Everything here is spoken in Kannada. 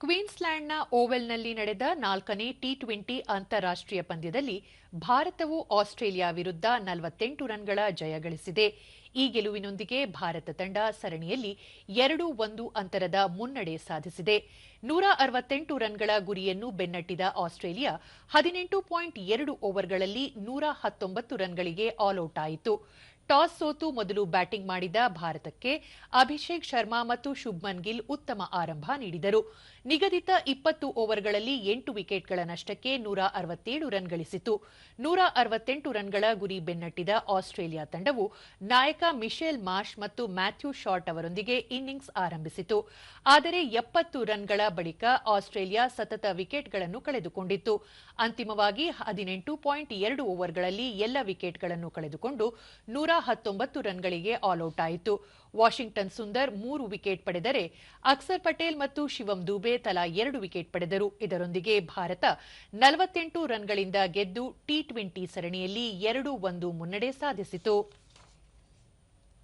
ಕ್ವೀನ್ಸ್ಲ್ಯಾಂಡ್ನ ಓವೆಲ್ನಲ್ಲಿ ನಡೆದ ನಾಲ್ಕನೇ ಟಿ ಟ್ವೆಂಟಿ ಅಂತಾರಾಷ್ಟ್ರೀಯ ಪಂದ್ಯದಲ್ಲಿ ಭಾರತವು ಆಸ್ಟ್ರೇಲಿಯಾ ವಿರುದ್ಧ ನಲವತ್ತೆಂಟು ರನ್ಗಳ ಜಯ ಗಳಿಸಿದೆ. ಈ ಗೆಲುವಿನೊಂದಿಗೆ ಭಾರತ ತಂಡ ಸರಣಿಯಲ್ಲಿ ಎರಡು ಒಂದು ಅಂತರದ ಮುನ್ನಡೆ ಸಾಧಿಸಿದೆ. ನೂರ ಅರವತ್ತೆಂಟು ರನ್ಗಳ ಗುರಿಯನ್ನು ಬೆನ್ನಟ್ಟಿದ ಆಸ್ಟ್ರೇಲಿಯಾ ಹದಿನೆಂಟು ಪಾಯಿಂಟ್ ಎರಡು ಓವರ್ಗಳಲ್ಲಿ ನೂರ ಹತ್ತೊಂಬತ್ತು ರನ್ಗಳಿಗೆ ಆಲ್ಔಟ್ ಆಯಿತು. ಟಾಸ್ ಸೋತು ಮೊದಲು ಬ್ಯಾಟಿಂಗ್ ಮಾಡಿದ ಭಾರತಕ್ಕೆ ಅಭಿಷೇಕ್ ಶರ್ಮಾ ಮತ್ತು ಶುಭ್ಮನ್ ಗಿಲ್ ಉತ್ತಮ ಆರಂಭ ನೀಡಿದರು. ನಿಗದಿತ ಇಪ್ಪತ್ತು ಓವರ್ಗಳಲ್ಲಿ ಎಂಟು ವಿಕೆಟ್ಗಳ ನಷ್ಟಕ್ಕೆ ನೂರ ಅರವತ್ತೇಳು ರನ್ ಗಳಿಸಿತು. ನೂರ ಅರವತ್ತೆಂಟು ರನ್ಗಳ ಗುರಿ ಬೆನ್ನಟ್ಟಿದ ಆಸ್ಟ್ರೇಲಿಯಾ ತಂಡವು ನಾಯಕ ಮಿಶೆಲ್ ಮಾರ್ಷ್ ಮತ್ತು ಮ್ಯಾಥ್ಯೂ ಶಾರ್ಟ್ ಅವರೊಂದಿಗೆ ಇನ್ನಿಂಗ್ಸ್ ಆರಂಭಿಸಿತು. ಆದರೆ ಎಪ್ಪತ್ತು ರನ್ಗಳ ಬಳಿಕ ಆಸ್ಟ್ರೇಲಿಯಾ ಸತತ ವಿಕೆಟ್ಗಳನ್ನು ಕಳೆದುಕೊಂಡಿತ್ತು. ಅಂತಿಮವಾಗಿ ಹದಿನೆಂಟು ಪಾಯಿಂಟ್ ಎರಡು ಓವರ್ಗಳಲ್ಲಿ ಎಲ್ಲ ವಿಕೆಟ್ಗಳನ್ನು ಕಳೆದುಕೊಂಡು ನೂರ ಹತ್ತೊಂಬತ್ತು ರನ್ಗಳಿಗೆ ಆಲ್ಔಟ್ ಆಯಿತು. ವಾಷಿಂಗ್ಟನ್ ಸುಂದರ್ ಮೂರು ವಿಕೆಟ್ ಪಡೆದರೆ ಅಕ್ಸರ್ ಪಟೇಲ್ ಮತ್ತು ಶಿವಂ ದುಬೆ ತಲಾ ಎರಡು ವಿಕೆಟ್ ಪಡೆದರು. ಇದರೊಂದಿಗೆ ಭಾರತ ನಲವತ್ತೆಂಟು ರನ್ಗಳಿಂದ ಗೆದ್ದು ಟಿ ಟ್ವೆಂಟಿ ಸರಣಿಯಲ್ಲಿ ಎರಡು ಒಂದು ಮುನ್ನಡೆ ಸಾಧಿಸಿತು.